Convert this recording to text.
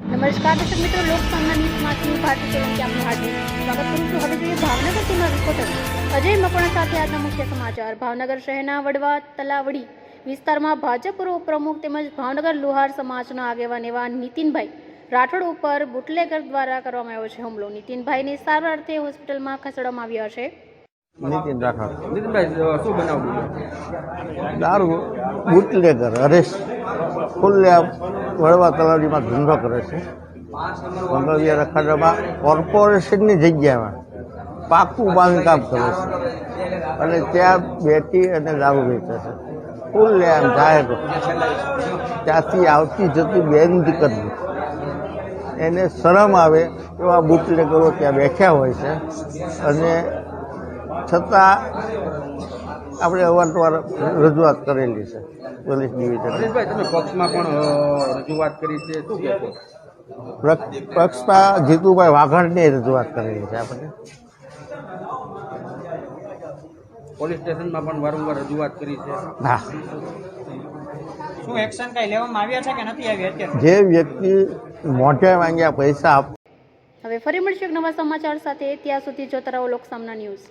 નમસ્કાર દર્શક મિત્રો લોકસામના ન્યૂઝમાંથી ભારતી સોલંકી આપનું હાર્દિક સ્વાગત કરું છું. હવે જોઈએ ભાવનગર તેમાં રિપોર્ટર અજય મકવાણા સાથે આજના મુખ્ય સમાચાર. ભાવનગર શહેરના વડવા તલાવડી વિસ્તારમાં ભાજપ પૂર્વ પ્રમુખ તેમજ ભાવનગર લુહાર સમાજના આગેવાન એવા નીતિનભાઈ રાઠોડ ઉપર બુટલેગર દ્વારા કરવામાં આવ્યો છે હુમલો. નીતિનભાઈને સારવાર અર્થે હોસ્પિટલમાં ખસેડવામાં આવ્યા છે. નીતિન રાઠોડ. નીતિનભાઈ શું બનાવ દારૂ. બુટલેગર હરેશ. ખુલ્લે વડવા તલાવડીમાં ધંધો કરે છે. મંગળવિયા રખાડામાં કોર્પોરેશનની જગ્યામાં પાકું બાંધકામ કરે છે. અને ત્યાં બેટી અને દારૂ વેચે છે. ખુલ્લે આમ જાહેર ત્યાંથી આવતી જતી બેન દીકરી. એને શરમ આવે એવા બુટલેગરો ત્યાં બેઠ્યા હોય છે. અને છતાં આપણે અવારનવાર રજૂઆત કરેલી છે પોલીસ ડિવિઝન. તમે પક્ષમાં પણ રજૂઆત કરી છે શું કહેશો? પક્ષમાં જીતુભાઈ વાઘાણની રજૂઆત કરેલી છે આપણે. પોલીસ સ્ટેશનમાં પણ વારંવાર રજૂઆત કરી છે. હા. શું એક્શન કઈ લેવામાં આવ્યા છે કે નથી આવી અત્યારે? જે વ્યક્તિ મોટે માંગ્યા પૈસા હવે ફરી મળશું એક નવા સમાચાર સાથે. ત્યાં સુધી જોતા રહો લોકસામના ન્યૂઝ.